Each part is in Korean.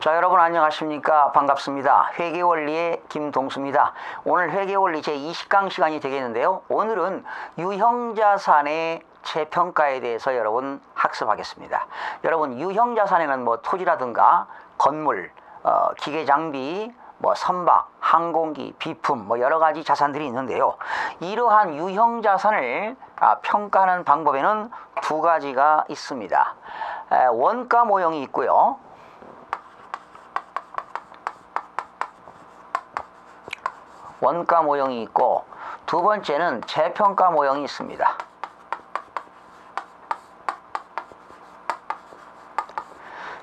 자, 여러분 안녕하십니까? 반갑습니다. 회계원리의 김동수입니다. 오늘 회계원리 제20강 시간이 되겠는데요. 오늘은 유형자산의 재평가에 대해서 여러분 학습하겠습니다. 여러분 유형자산에는 뭐 토지라든가 건물, 어, 기계장비, 뭐 선박, 항공기, 비품, 뭐 여러 가지 자산들이 있는데요. 이러한 유형 자산을 아, 평가하는 방법에는 두 가지가 있습니다. 에, 원가 모형이 있고요. 원가 모형이 있고 두 번째는 재평가 모형이 있습니다.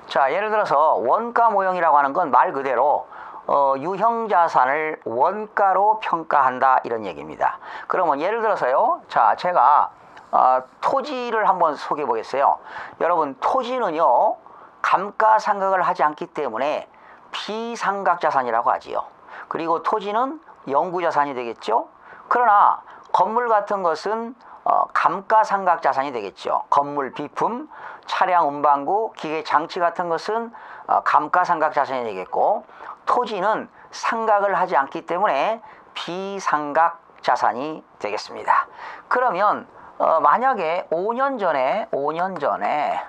자, 예를 들어서 원가 모형이라고 하는 건 말 그대로 어, 유형 자산을 원가로 평가한다 이런 얘기입니다. 그러면 예를 들어서요. 자, 제가 어, 토지를 한번 소개해 보겠어요. 여러분, 토지는요. 감가상각을 하지 않기 때문에 비상각 자산이라고 하지요. 그리고 토지는 영구 자산이 되겠죠. 그러나 건물 같은 것은 어, 감가상각 자산이 되겠죠. 건물 비품, 차량 운반구, 기계 장치 같은 것은 어, 감가상각 자산이 되겠고 토지는 상각을 하지 않기 때문에 비상각 자산이 되겠습니다. 그러면 어, 만약에 5년 전에 5년 전에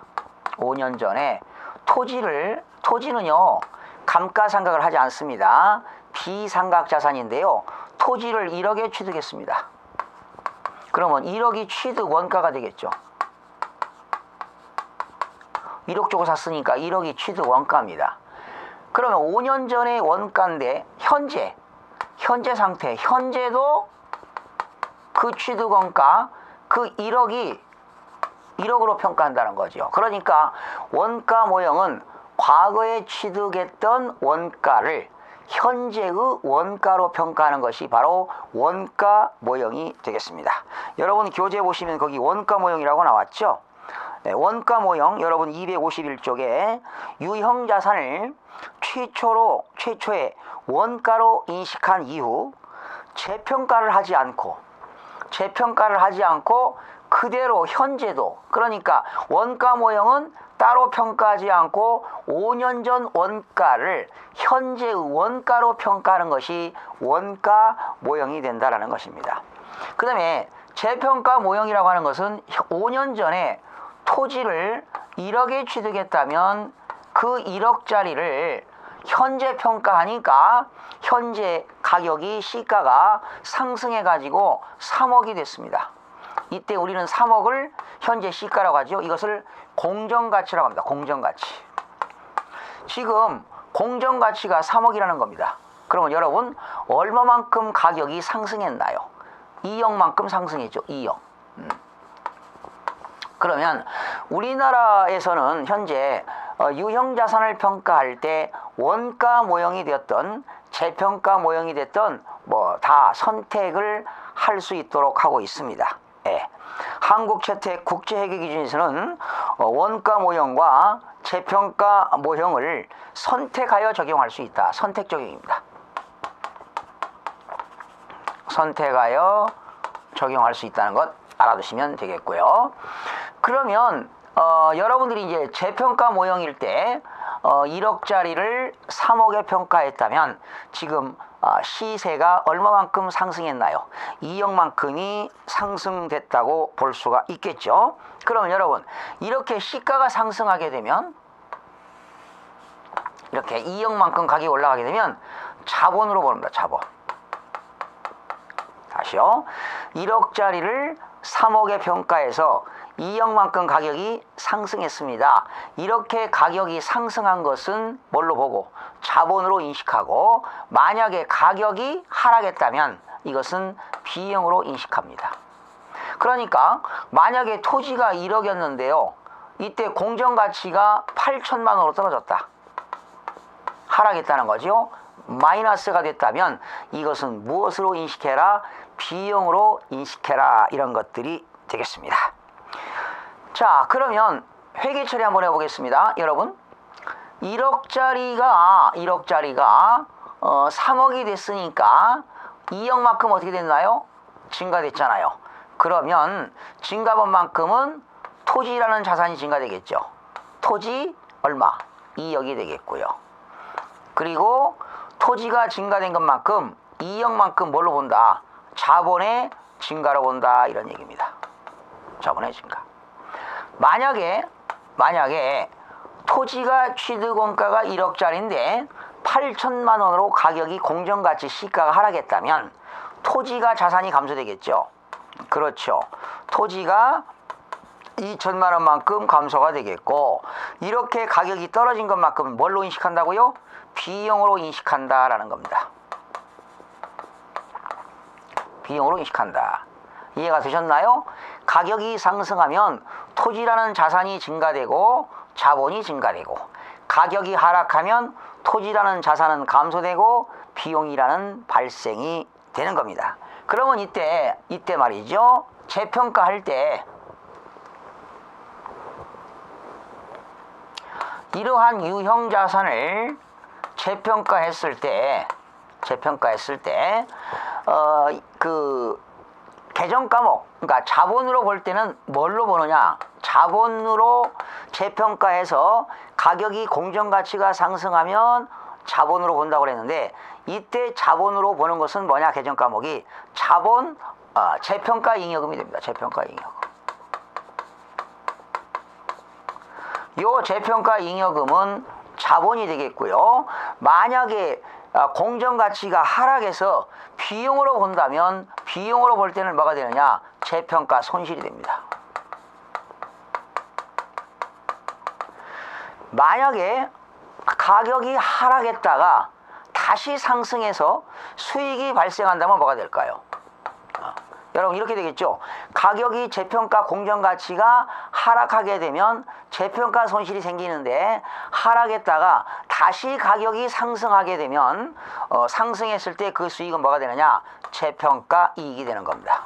5년 전에 토지를 토지는요 감가상각을 하지 않습니다. 비상각 자산인데요. 토지를 1억에 취득했습니다. 그러면 1억이 취득 원가가 되겠죠. 1억 주고 샀으니까 1억이 취득 원가입니다. 그러면 5년 전의 원가인데 현재 현재 상태 현재도 그 취득 원가 그 1억이 1억으로 평가한다는 거죠. 그러니까 원가 모형은 과거에 취득했던 원가를 현재의 원가로 평가하는 것이 바로 원가 모형이 되겠습니다. 여러분 교재 보시면 거기 원가 모형이라고 나왔죠? 네, 원가 모형 여러분 251쪽에 유형 자산을 최초로 최초에 원가로 인식한 이후 재평가를 하지 않고 재평가를 하지 않고 그대로 현재도 그러니까 원가 모형은 따로 평가하지 않고 5년 전 원가를 현재의 원가로 평가하는 것이 원가 모형이 된다라는 것입니다. 그 다음에 재평가 모형이라고 하는 것은 5년 전에 토지를 1억에 취득했다면 그 1억짜리를 현재 평가하니까 현재 가격이 시가가 상승해 가지고 3억이 됐습니다. 이때 우리는 3억을 현재 시가라고 하죠. 이것을 공정가치라고 합니다. 공정가치. 지금 공정가치가 3억이라는 겁니다. 그러면 여러분 얼마만큼 가격이 상승했나요? 2억만큼 상승했죠. 2억. 음. 그러면 우리나라에서는 현재 어, 유형 자산을 평가할 때 원가 모형이 되었던 재평가 모형이 됐던 뭐 다 선택을 할 수 있도록 하고 있습니다. 예. 한국 채택 국제 회계 기준에서는 어, 원가 모형과 재평가 모형을 선택하여 적용할 수 있다. 선택 적용입니다. 선택하여 적용할 수 있다는 것 알아두시면 되겠고요. 그러면 어, 여러분들이 이제 재평가 모형일 때 어, 1억짜리를 3억에 평가했다면 지금 어, 시세가 얼마만큼 상승했나요? 2억만큼이 상승됐다고 볼 수가 있겠죠. 그러면 여러분 이렇게 시가가 상승하게 되면 이렇게 2억만큼 가격이 올라가게 되면 자본으로 보는다. 자본. 다시요. 1억짜리를 3억에 평가해서 2억만큼 가격이 상승했습니다. 이렇게 가격이 상승한 것은 뭘로 보고 자본으로 인식하고 만약에 가격이 하락했다면 이것은 비용으로 인식합니다. 그러니까 만약에 토지가 1억이었는데요. 이때 공정가치가 8천만 원으로 떨어졌다. 하락했다는 거죠. 마이너스가 됐다면 이것은 무엇으로 인식해라? 비용으로 인식해라. 이런 것들이 되겠습니다. 자, 그러면 회계 처리 한번 해보겠습니다. 여러분, 1억짜리가 1억짜리가 어, 3억이 됐으니까 2억만큼 어떻게 됐나요? 증가됐잖아요. 그러면 증가분만큼은 토지라는 자산이 증가되겠죠. 토지 얼마? 2억이 되겠고요. 그리고 토지가 증가된 것만큼 이역만큼 뭘로 본다? 자본의 증가로 본다 이런 얘기입니다. 자본의 증가. 만약에 만약에 토지가 취득원가가 1억짜리인데 8천만 원으로 가격이 공정가치 시가가 하락했다면 토지가 자산이 감소되겠죠. 그렇죠. 토지가 2천만 원만큼 감소가 되겠고 이렇게 가격이 떨어진 것만큼 뭘로 인식한다고요? 비용으로 인식한다라는 겁니다. 비용으로 인식한다. 이해가 되셨나요? 가격이 상승하면 토지라는 자산이 증가되고 자본이 증가되고 가격이 하락하면 토지라는 자산은 감소되고 비용이라는 발생이 되는 겁니다. 그러면 이때 이때 말이죠. 재평가할 때 이러한 유형 자산을 재평가했을 때 재평가했을 때 어 그 개정 과목 그러니까 자본으로 볼 때는 뭘로 보느냐? 자본으로 재평가해서 가격이 공정 가치가 상승하면 자본으로 본다고 그랬는데 이때 자본으로 보는 것은 뭐냐? 개정 과목이 자본 어, 재평가 잉여금이 됩니다. 재평가 잉여금. 요 재평가 잉여금은 자본이 되겠고요. 만약에 아, 공정 가치가 하락해서 비용으로 본다면 비용으로 볼 때는 뭐가 되느냐? 재평가 손실이 됩니다. 만약에 가격이 하락했다가 다시 상승해서 수익이 발생한다면 뭐가 될까요? 여러분 이렇게 되겠죠. 가격이 재평가 공정 가치가 하락하게 되면 재평가 손실이 생기는데 하락했다가 다시 가격이 상승하게 되면 어, 상승했을 때 그 수익은 뭐가 되느냐? 재평가 이익이 되는 겁니다.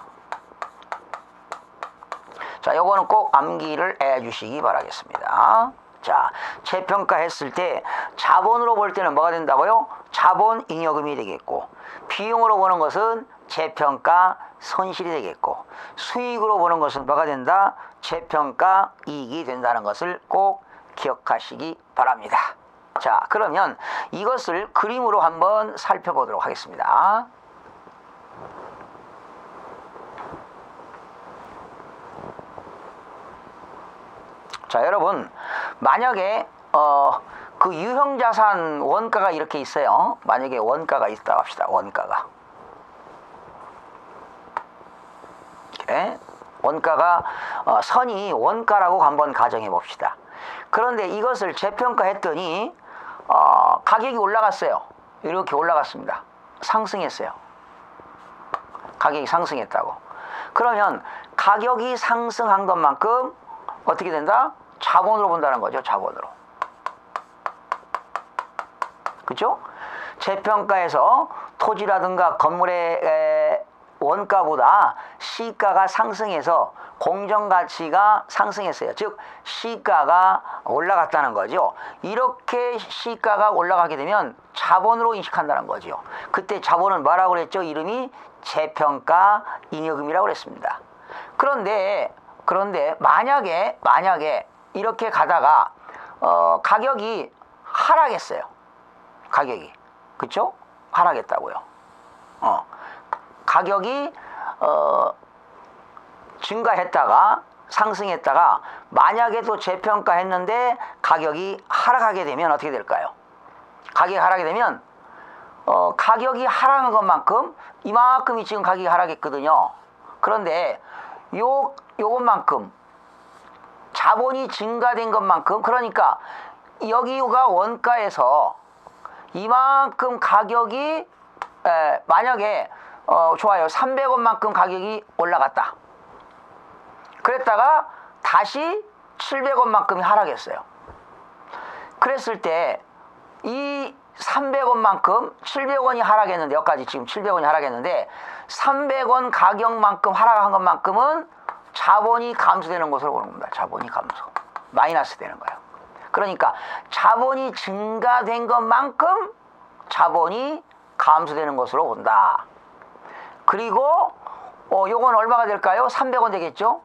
자, 요거는 꼭 암기를 해 주시기 바라겠습니다. 자, 재평가했을 때 자본으로 볼 때는 뭐가 된다고요? 자본 잉여금이 되겠고 비용으로 보는 것은 재평가 손실이 되겠고 수익으로 보는 것은 뭐가 된다? 재평가 이익이 된다는 것을 꼭 기억하시기 바랍니다. 자, 그러면 이것을 그림으로 한번 살펴보도록 하겠습니다. 자, 여러분, 만약에 어, 그 유형자산 원가가 이렇게 있어요. 만약에 원가가 있다 합시다. 원가가. 이렇게 원가가 어, 선이 원가라고 한번 가정해 봅시다. 그런데 이것을 재평가했더니 어, 가격이 올라갔어요. 이렇게 올라갔습니다. 상승했어요. 가격이 상승했다고. 그러면 가격이 상승한 것만큼 어떻게 된다? 자본으로 본다는 거죠. 자본으로. 그죠? 재평가에서 토지라든가 건물의 에, 원가보다 시가가 상승해서 공정가치가 상승했어요. 즉 시가가 올라갔다는 거죠. 이렇게 시가가 올라가게 되면 자본으로 인식한다는 거죠. 그때 자본은 뭐라고 그랬죠? 이름이 재평가 잉여금이라고 그랬습니다. 그런데 그런데 만약에 만약에 이렇게 가다가 어, 가격이 하락했어요. 가격이 그쵸? 하락했다고요. 어. 가격이 어, 증가했다가 상승했다가 만약에 또 재평가했는데 가격이 하락하게 되면 어떻게 될까요? 가격이 하락하게 되면 어, 가격이 하락한 것만큼 이만큼이 지금 가격이 하락했거든요. 그런데 요 요것만큼 자본이 증가된 것만큼 그러니까 여기가 원가에서 이만큼 가격이 에, 만약에 어, 좋아요 300원만큼 가격이 올라갔다 그랬다가 다시 700원만큼이 하락했어요 그랬을 때 이 300원만큼 700원이 하락했는데 여기까지 지금 700원이 하락했는데 300원 가격만큼 하락한 것만큼은 자본이 감소되는 것으로 보는 겁니다. 자본이 감소. 마이너스 되는 거예요. 그러니까 자본이 증가된 것만큼 자본이 감소되는 것으로 본다. 그리고 어 요건 얼마가 될까요? 300원 되겠죠?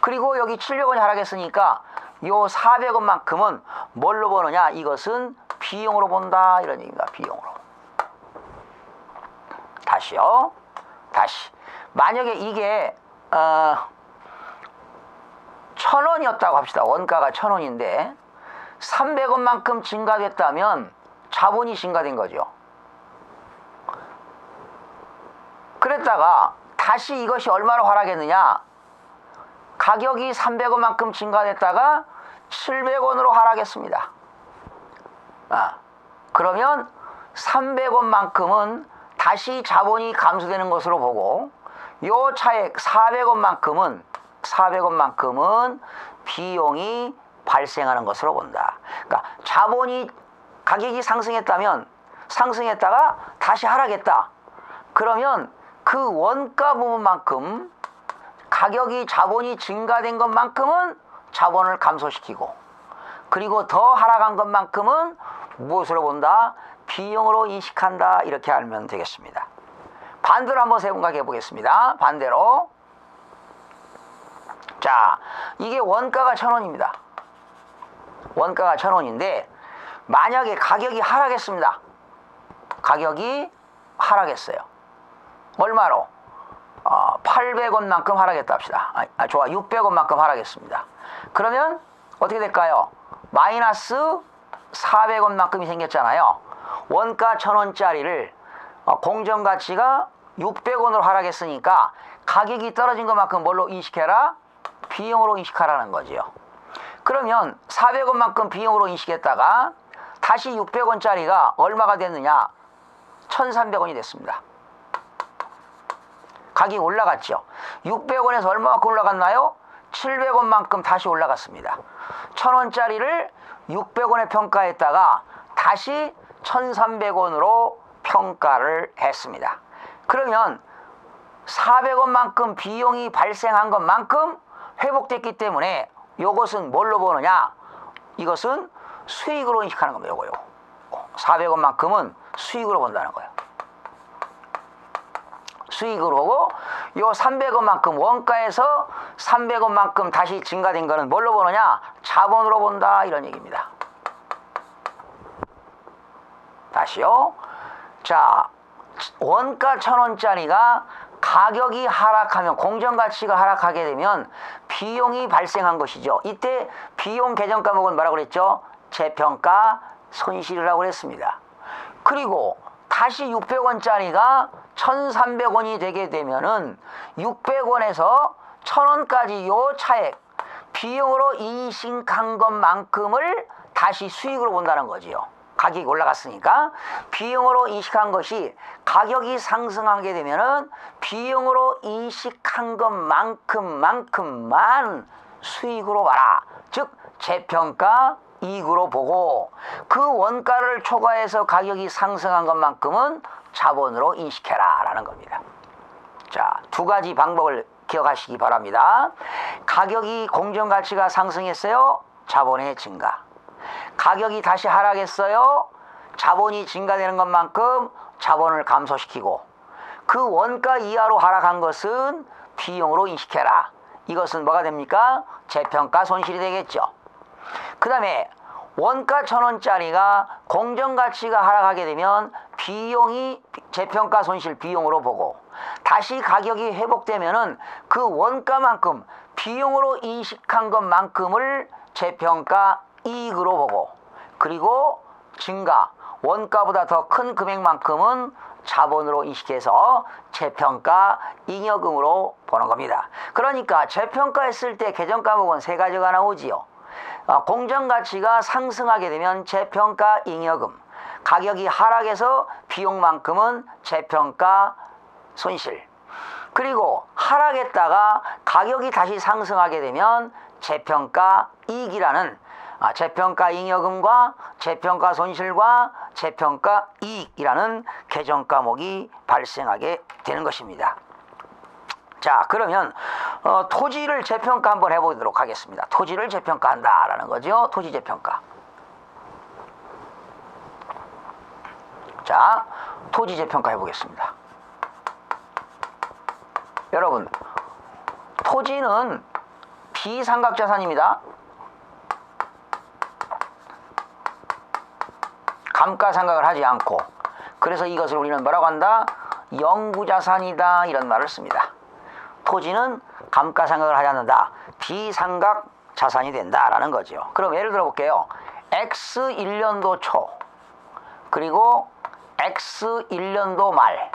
그리고 여기 700원이 하락했으니까 요 400원만큼은 뭘로 보느냐? 이것은 비용으로 본다 이런 얘기입니다. 비용으로. 다시요. 다시. 만약에 이게 어, 천 원이었다고 합시다. 원가가 천 원인데 300원만큼 증가됐다면 자본이 증가된 거죠. 그랬다가 다시 이것이 얼마로 하락했느냐? 가격이 300원만큼 증가됐다가 700원으로 하락했습니다. 아, 그러면 300원만큼은 다시 자본이 감소되는 것으로 보고 요 차액 400원만큼은 400원만큼은 비용이 발생하는 것으로 본다. 그러니까 자본이 가격이 상승했다면 상승했다가 다시 하락했다. 그러면 그 원가 부분만큼 가격이 자본이 증가된 것만큼은 자본을 감소시키고 그리고 더 하락한 것만큼은 무엇으로 본다? 비용으로 인식한다. 이렇게 알면 되겠습니다. 반대로 한번 세분각해 보겠습니다. 반대로. 자, 이게 원가가 천 원입니다. 원가가 천 원인데 만약에 가격이 하락했습니다. 가격이 하락했어요. 얼마로? 어, 800원만큼 하락했다 합시다. 아, 아, 좋아. 600원만큼 하락했습니다. 그러면 어떻게 될까요? 마이너스 400원만큼이 생겼잖아요. 원가 1000원짜리를 어, 공정가치가 600원으로 하락했으니까 가격이 떨어진 것만큼 뭘로 인식해라? 비용으로 인식하라는 거지요. 그러면 400원만큼 비용으로 인식했다가 다시 600원짜리가 얼마가 됐느냐? 1300원이 됐습니다. 가격이 올라갔죠. 600원에서 얼마만큼 올라갔나요? 700원만큼 다시 올라갔습니다. 1000원짜리를 600원에 평가했다가 다시 1300원으로 평가를 했습니다. 그러면 400원만큼 비용이 발생한 것만큼 회복됐기 때문에 이것은 뭘로 보느냐? 이것은 수익으로 인식하는 겁니다. 요거요. 400원만큼은 수익으로 본다는 거예요. 수익으로 요 300원만큼 원가에서 300원만큼 다시 증가된 거는 뭘로 보느냐? 자본으로 본다 이런 얘기입니다. 다시요. 자, 원가 천 원짜리가 가격이 하락하면 공정가치가 하락하게 되면 비용이 발생한 것이죠. 이때 비용 계정 과목은 뭐라고 그랬죠? 재평가 손실이라고 그랬습니다. 그리고 다시 600원짜리가 1,300원이 되게 되면은 600원에서 1,000원까지 요 차액 비용으로 인식한 것만큼을 다시 수익으로 본다는 거지요. 가격이 올라갔으니까 비용으로 인식한 것이 가격이 상승하게 되면은 비용으로 인식한 것만큼만큼만 수익으로 봐라. 즉 재평가 이익으로 보고 그 원가를 초과해서 가격이 상승한 것만큼은 자본으로 인식해라 라는 겁니다. 자, 두 가지 방법을 기억하시기 바랍니다. 가격이 공정 가치가 상승했어요. 자본의 증가. 가격이 다시 하락했어요. 자본이 증가되는 것만큼 자본을 감소시키고 그 원가 이하로 하락한 것은 비용으로 인식해라. 이것은 뭐가 됩니까? 재평가 손실이 되겠죠. 그 다음에 원가 천 원짜리가 공정가치가 하락하게 되면 비용이 재평가 손실 비용으로 보고 다시 가격이 회복되면 은 그 원가만큼 비용으로 인식한 것만큼을 재평가 이익으로 보고 그리고 증가 원가보다 더 큰 금액만큼은 자본으로 인식해서 재평가 잉여금으로 보는 겁니다. 그러니까 재평가했을 때 계정 과목은 세 가지가 나오지요. 어, 공정가치가 상승하게 되면 재평가 잉여금, 가격이 하락해서 비용만큼은 재평가 손실. 그리고 하락했다가 가격이 다시 상승하게 되면 재평가 이익이라는 아, 재평가 잉여금과 재평가 손실과 재평가 이익이라는 계정 과목이 발생하게 되는 것입니다. 자, 그러면 어, 토지를 재평가 한번 해보도록 하겠습니다. 토지를 재평가한다라는 거죠. 토지 재평가. 자, 토지 재평가 해보겠습니다. 여러분, 토지는 비상각자산입니다. 감가상각을 하지 않고 그래서 이것을 우리는 뭐라고 한다? 영구자산이다 이런 말을 씁니다. 토지는 감가상각을 하지 않는다. 비상각 자산이 된다라는 거죠. 그럼 예를 들어 볼게요. X 1년도 초 그리고 X 1년도 말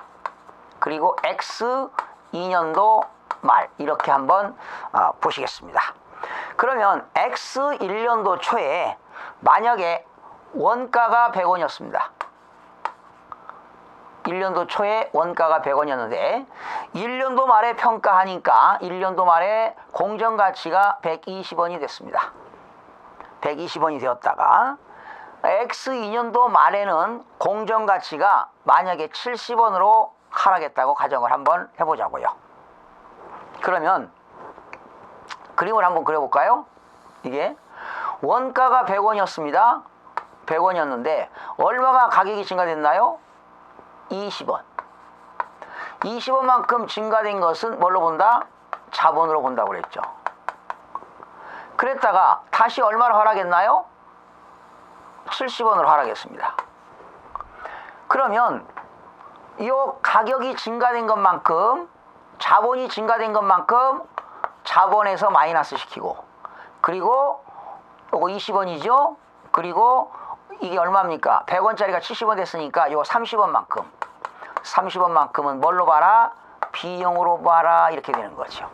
그리고 X 2년도 말 이렇게 한번 어, 보시겠습니다. 그러면 X 1년도 초에 만약에 원가가 100원이었습니다. 1년도 초에 원가가 100원이었는데 1년도 말에 평가하니까 1년도 말에 공정가치가 120원이 됐습니다. 120원이 되었다가 X 2년도 말에는 공정가치가 만약에 70원으로 하락했다고 가정을 한번 해보자고요. 그러면 그림을 한번 그려볼까요? 이게 원가가 100원이었습니다. 100원이었는데 얼마가 가격이 증가됐나요? 20원. 20원만큼 증가된 것은 뭘로 본다? 자본으로 본다고 그랬죠. 그랬다가 다시 얼마로 하락했나요? 70원으로 하락했습니다. 그러면 이 가격이 증가된 것만큼 자본이 증가된 것만큼 자본에서 마이너스 시키고 그리고 요거 20원이죠. 그리고 이게 얼마입니까? 100원짜리가 70원 됐으니까 요 30원만큼 30원만큼은 뭘로 봐라? 비용으로 봐라 이렇게 되는 거죠.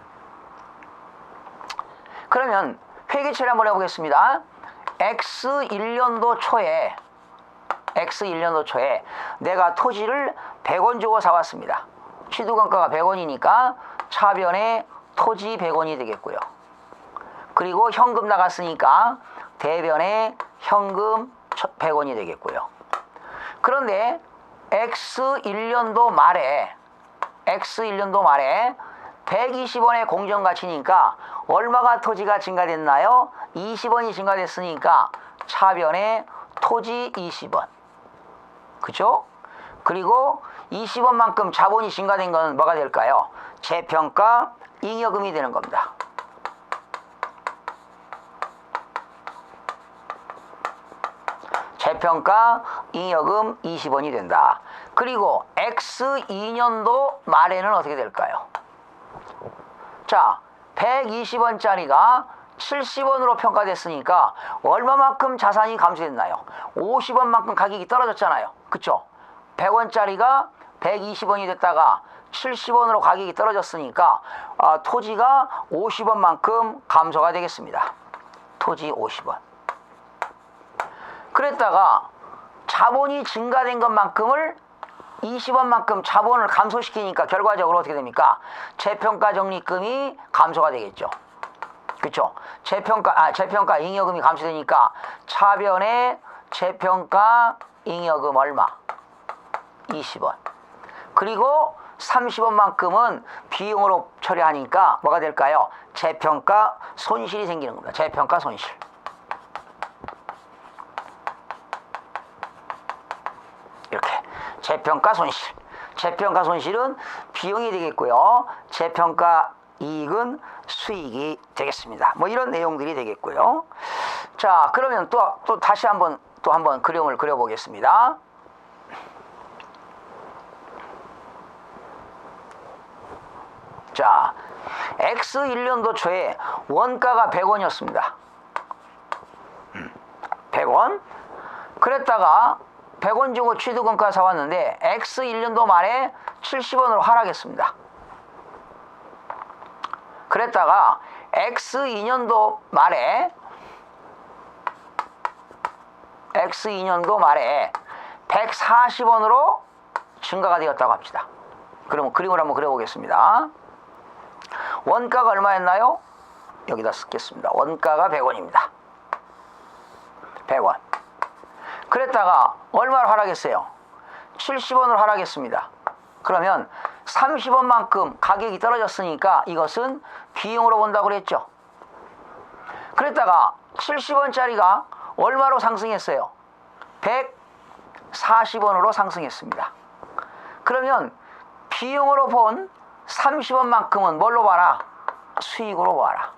그러면 회계처리 한번 해보겠습니다. X 1년도 초에 X 1년도 초에 내가 토지를 100원 주고 사왔습니다. 취득원가가 100원이니까 차변에 토지 100원이 되겠고요. 그리고 현금 나갔으니까 대변에 현금 100원이 되겠고요. 그런데 X 1년도 말에 X 1년도 말에 120원의 공정 가치니까 얼마가 토지가 증가됐나요? 20원이 증가됐으니까 차변에 토지 20원. 그죠? 그리고 20원만큼 자본이 증가된 건 뭐가 될까요? 재평가 잉여금이 되는 겁니다. 재평가 잉여금 20원이 된다. 그리고 X 2년도 말에는 어떻게 될까요? 자, 120원짜리가 70원으로 평가됐으니까 얼마만큼 자산이 감소됐나요? 50원만큼 가격이 떨어졌잖아요. 그쵸? 100원짜리가 120원이 됐다가 70원으로 가격이 떨어졌으니까 아, 토지가 50원만큼 감소가 되겠습니다. 토지 50원. 그랬다가 자본이 증가된 것만큼을 20원만큼 자본을 감소시키니까 결과적으로 어떻게 됩니까? 재평가 적립금이 감소가 되겠죠. 그렇죠? 재평가 아 재평가 잉여금이 감소되니까 차변에 재평가 잉여금 얼마? 20원. 그리고 30원만큼은 비용으로 처리하니까 뭐가 될까요? 재평가 손실이 생기는 겁니다. 재평가 손실. 재평가 손실. 재평가 손실은 비용이 되겠고요. 재평가 이익은 수익이 되겠습니다. 뭐 이런 내용들이 되겠고요. 자, 그러면 또, 또 다시 한번 또 한번 그림을 그려보겠습니다. 자, X 1년도 초에 원가가 100원이었습니다. 100원. 그랬다가 100원 주고 취득원가 사왔는데 X 1년도 말에 70원으로 하락했습니다. 그랬다가 X 2년도 말에 X 2년도 말에 140원으로 증가가 되었다고 합시다. 그러면 그림을 한번 그려보겠습니다. 원가가 얼마였나요? 여기다 쓰겠습니다. 원가가 100원입니다. 100원. 그랬다가 얼마로 하락했어요? 70원으로 하락했습니다. 그러면 30원만큼 가격이 떨어졌으니까 이것은 비용으로 본다고 그랬죠. 그랬다가 70원짜리가 얼마로 상승했어요? 140원으로 상승했습니다. 그러면 비용으로 본 30원만큼은 뭘로 봐라? 수익으로 봐라.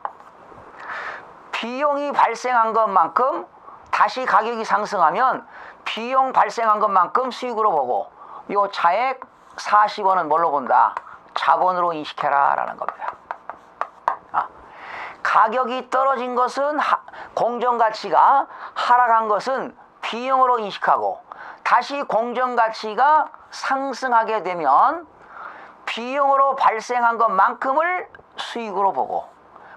비용이 발생한 것만큼 다시 가격이 상승하면 비용 발생한 것만큼 수익으로 보고 요 차액 40원은 뭘로 본다? 자본으로 인식해라 라는 겁니다. 아, 가격이 떨어진 것은 하, 공정가치가 하락한 것은 비용으로 인식하고 다시 공정가치가 상승하게 되면 비용으로 발생한 것만큼을 수익으로 보고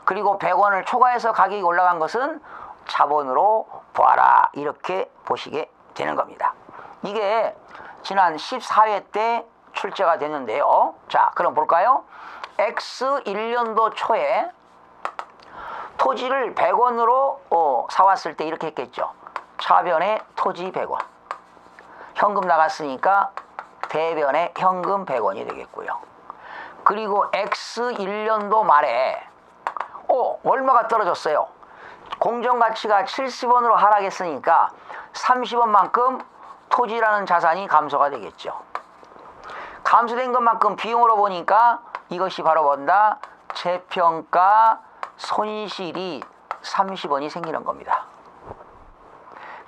그리고 100원을 초과해서 가격이 올라간 것은 자본으로 보아라 이렇게 보시게 되는 겁니다. 이게 지난 14회 때 출제가 됐는데요. 자, 그럼 볼까요? X 1년도 초에 토지를 100원으로 어, 사왔을 때 이렇게 했겠죠. 차변에 토지 100원. 현금 나갔으니까 대변에 현금 100원이 되겠고요. 그리고 X 1년도 말에 오, 얼마가 떨어졌어요. 공정 가치가 70원으로 하락했으니까 30원만큼 토지라는 자산이 감소가 되겠죠. 감소된 것만큼 비용으로 보니까 이것이 바로 뭔다? 재평가 손실이 30원이 생기는 겁니다.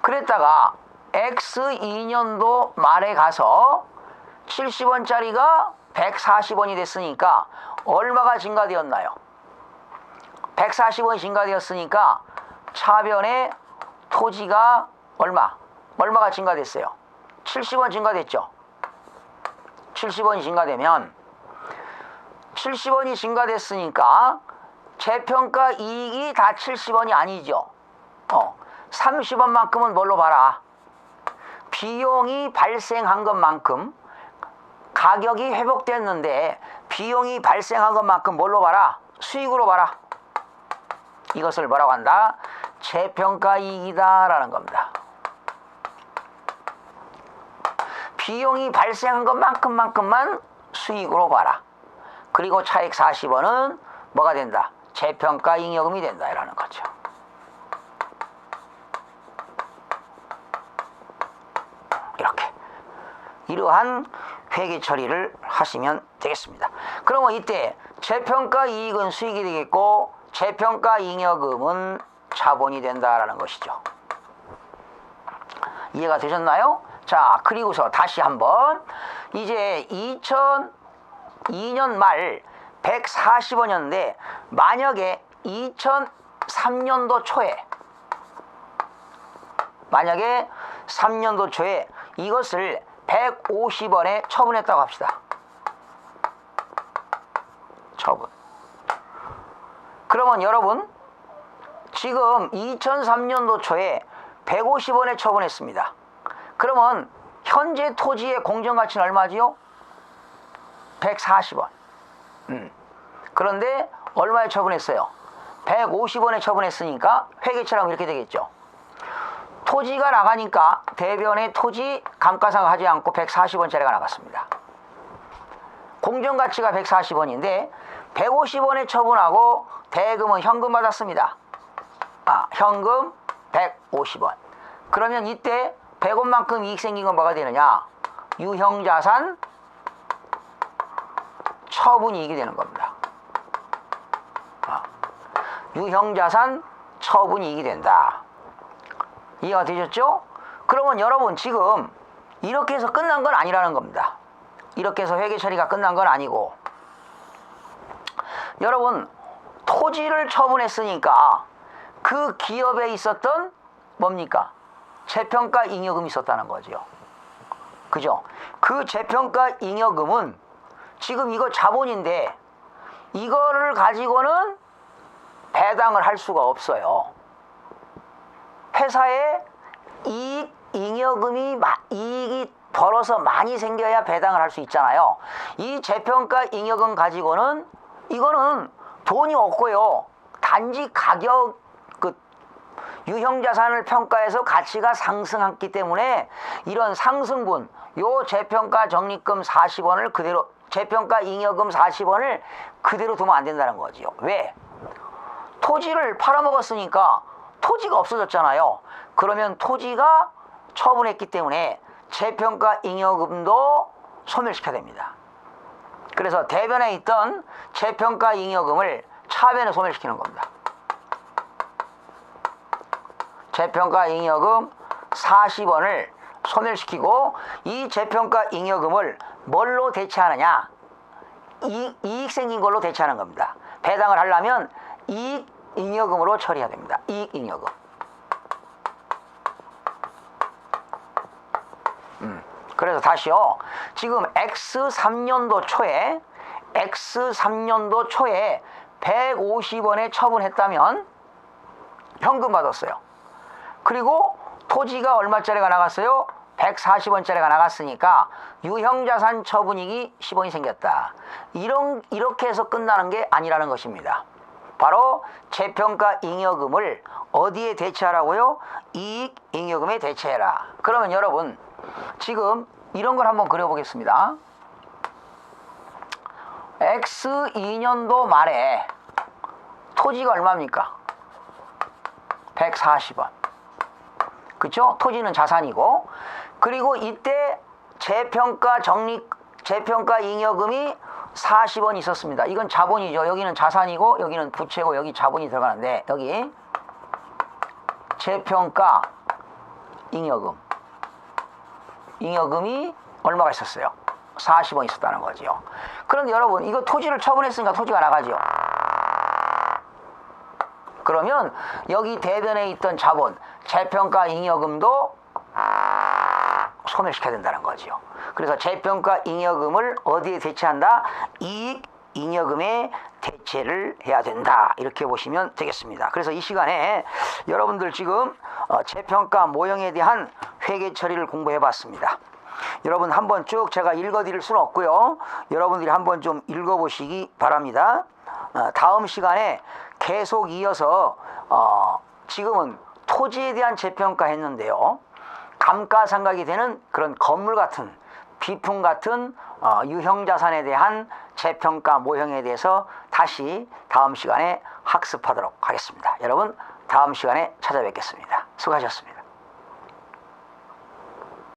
그랬다가 X2년도 말에 가서 70원짜리가 140원이 됐으니까 얼마가 증가되었나요? 140원이 증가되었으니까 차변에 토지가 얼마? 얼마가 증가됐어요? 70원 증가됐죠? 70원이 증가되면 70원이 증가됐으니까 재평가 이익이 다 70원이 아니죠. 어, 30원만큼은 뭘로 봐라? 비용이 발생한 것만큼 가격이 회복됐는데 비용이 발생한 것만큼 뭘로 봐라? 수익으로 봐라. 이것을 뭐라고 한다? 재평가 이익이다라는 겁니다. 비용이 발생한 것만큼만큼만 수익으로 봐라. 그리고 차액 40원은 뭐가 된다? 재평가 잉여금이 된다라는 거죠. 이렇게 이러한 회계 처리를 하시면 되겠습니다. 그러면 이때 재평가 이익은 수익이 되겠고 재평가 잉여금은 자본이 된다라는 것이죠. 이해가 되셨나요? 자, 그리고서 다시 한번 이제 2002년 말 140원이었는데 만약에 2003년도 초에 만약에 3년도 초에 이것을 150원에 처분했다고 합시다. 처분. 그러면 여러분 지금 2003년도 초에 150원에 처분했습니다. 그러면 현재 토지의 공정가치는 얼마지요? 140원. 음. 그런데 얼마에 처분했어요? 150원에 처분했으니까 회계처럼 이렇게 되겠죠. 토지가 나가니까 대변에 토지 감가상각하지 않고 140원짜리가 나갔습니다. 공정가치가 140원인데 150원에 처분하고 대금은 현금 받았습니다. 아, 현금 150원. 그러면 이때 100원만큼 이익 생긴 건 뭐가 되느냐? 유형자산 처분이익이 되는 겁니다. 아, 유형자산 처분이익이 된다. 이해가 되셨죠? 그러면 여러분 지금 이렇게 해서 끝난 건 아니라는 겁니다. 이렇게 해서 회계 처리가 끝난 건 아니고 여러분 토지를 처분했으니까 그 기업에 있었던 뭡니까? 재평가 잉여금이 있었다는 거죠. 그죠? 그 재평가 잉여금은 지금 이거 자본인데 이거를 가지고는 배당을 할 수가 없어요. 회사에 이익 잉여금이 마- 이익이 벌어서 많이 생겨야 배당을 할 수 있잖아요. 이 재평가 잉여금 가지고는 이거는 돈이 없고요. 단지 가격 그 유형 자산을 평가해서 가치가 상승했기 때문에 이런 상승분 요 재평가 적립금 40원을 그대로 재평가 잉여금 40원을 그대로 두면 안 된다는 거지요. 왜? 토지를 팔아먹었으니까 토지가 없어졌잖아요. 그러면 토지가 처분했기 때문에 재평가 잉여금도 소멸시켜야 됩니다. 그래서 대변에 있던 재평가 잉여금을 차변에 소멸시키는 겁니다. 재평가 잉여금 40원을 소멸시키고 이 재평가 잉여금을 뭘로 대체하느냐? 이익, 이익 생긴 걸로 대체하는 겁니다. 배당을 하려면 이익 잉여금으로 처리해야 됩니다. 이익 잉여금. 그래서 다시요. 지금 X 3년도 초에 X 3년도 초에 150원에 처분했다면 현금 받았어요. 그리고 토지가 얼마짜리가 나갔어요? 140원짜리가 나갔으니까 유형자산 처분익이 10원이 생겼다. 이런 이렇게 해서 끝나는 게 아니라는 것입니다. 바로 재평가 잉여금을 어디에 대체하라고요? 이익 잉여금에 대체해라. 그러면 여러분 지금 이런 걸 한번 그려보겠습니다. X 2년도 말에 토지가 얼마입니까? 140원. 그쵸? 토지는 자산이고 그리고 이때 재평가 적립 재평가 잉여금이 40원 있었습니다. 이건 자본이죠. 여기는 자산이고 여기는 부채고 여기 자본이 들어가는데 여기 재평가 잉여금 잉여금이 얼마가 있었어요? 40원 있었다는 거죠. 그런데 여러분 이거 토지를 처분했으니까 토지가 나가죠. 그러면 여기 대변에 있던 자본 재평가 잉여금도 소멸시켜야 된다는 거죠. 그래서 재평가 잉여금을 어디에 대체한다? 이익 잉여금에 대체를 해야 된다. 이렇게 보시면 되겠습니다. 그래서 이 시간에 여러분들 지금 어, 재평가 모형에 대한 회계 처리를 공부해 봤습니다. 여러분 한번 쭉 제가 읽어 드릴 수는 없고요. 여러분들이 한번 좀 읽어 보시기 바랍니다. 어, 다음 시간에 계속 이어서 어, 지금은 토지에 대한 재평가 했는데요. 감가상각이 되는 그런 건물 같은 비품 같은 어, 유형자산에 대한 재평가 모형에 대해서 다시 다음 시간에 학습하도록 하겠습니다. 여러분 다음 시간에 찾아뵙겠습니다. 수고하셨습니다.